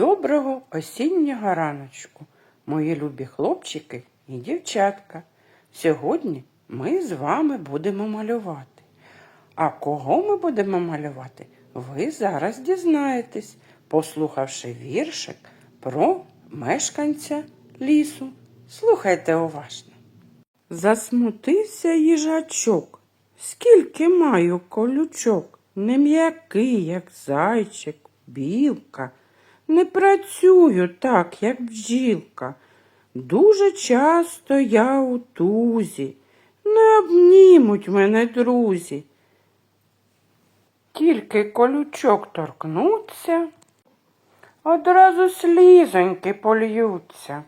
Доброго осіннього раночку, мої любі хлопчики і дівчатка. Сьогодні ми з вами будемо малювати. А кого ми будемо малювати, ви зараз дізнаєтесь, послухавши віршик про мешканця лісу. Слухайте уважно. Засмутився їжачок. Скільки маю колючок, не м'який, як зайчик, білка. Не працюю так, як бджілка. Дуже часто я у тузі, не обнімуть мене друзі. Тільки колючок торкнуться, одразу слізоньки польються.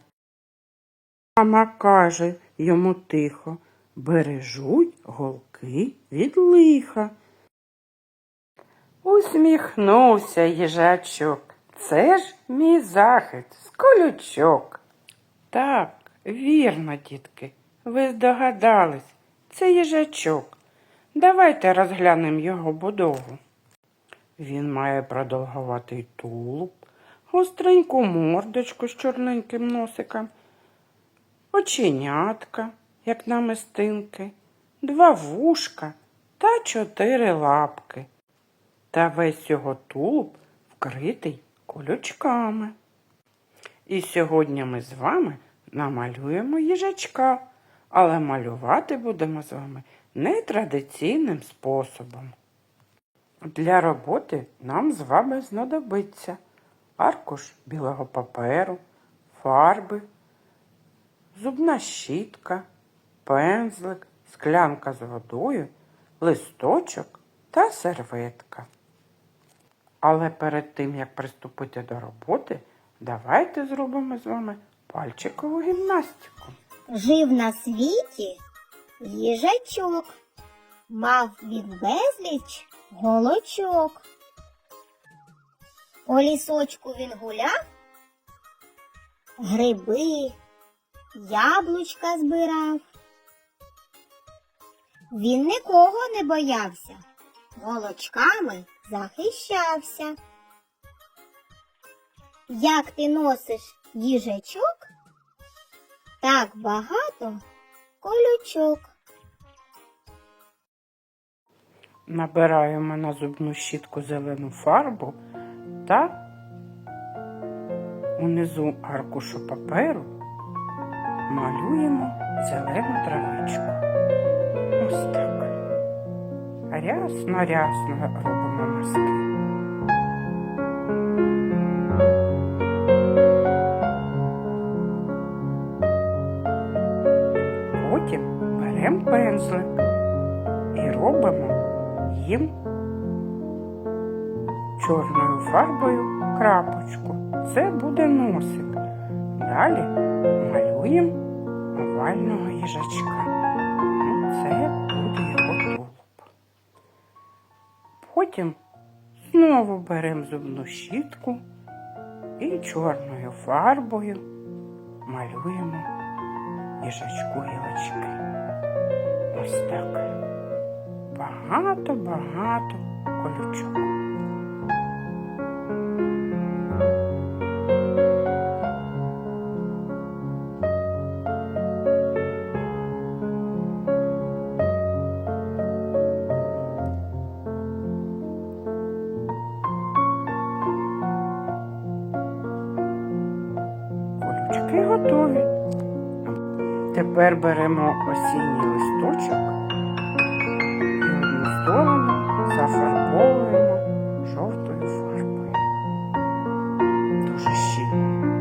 Мама каже йому тихо, бережуть голки від лиха. Усміхнувся їжачок. Це ж мій захист з колючок. Так, вірно, дітки, ви здогадались, це їжачок. Давайте розглянемо його будову. Він має продовгуватий тулуб, гостреньку мордочку з чорненьким носиком, оченятка, як намистинки, два вушка та чотири лапки. Та весь його тулуб вкритий колючками. І сьогодні ми з вами намалюємо їжачка, але малювати будемо з вами нетрадиційним способом. Для роботи нам з вами знадобиться аркуш білого паперу, фарби, зубна щітка, пензлик, склянка з водою, листочок та серветка. Але перед тим, як приступити до роботи, давайте зробимо з вами пальчикову гімнастику. Жив на світі їжачок, мав він безліч голочок. У лісочку він гуляв, гриби, яблучка збирав. Він нікого не боявся, голочками захищався. Як ти носиш їжачок, так багато колючок. Набираємо на зубну щітку зелену фарбу та унизу аркушу паперу малюємо зелену травичку. Ось так. Рясно-рясно робимо мазки. Потім беремо пензлик і робимо їм чорною фарбою крапочку. Це буде носик. Далі малюємо овального їжачка. Ну, Це Потім знову беремо зубну щітку і чорною фарбою малюємо їжачку гілочки. Ось так. Багато-багато колючок. Колючки готові. Тепер беремо осінній листочок і одну сторону зафарбовуємо жовтою фарбою. Дуже щільно.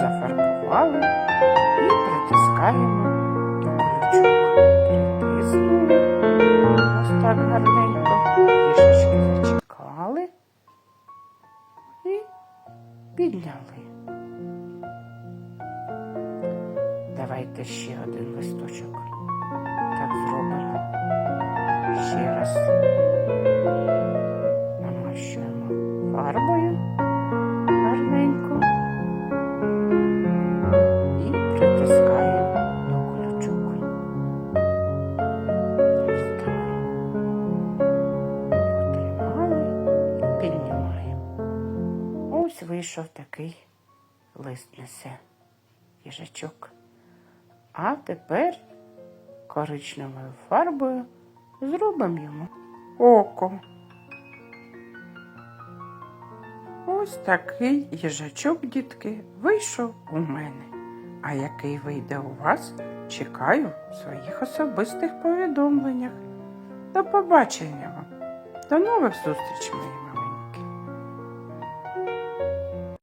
Зафарбували і притискаємо до колючок. Притиснули. Ось так гарненько. Підняли. Давайте ще один листочок. Так зробимо. Ще раз ось вийшов такий лист несе їжачок. А тепер коричневою фарбою зробимо йому око. Ось такий їжачок, дітки, вийшов у мене. А який вийде у вас, чекаю в своїх особистих повідомленнях. До побачення вам. До нових зустрічей, мої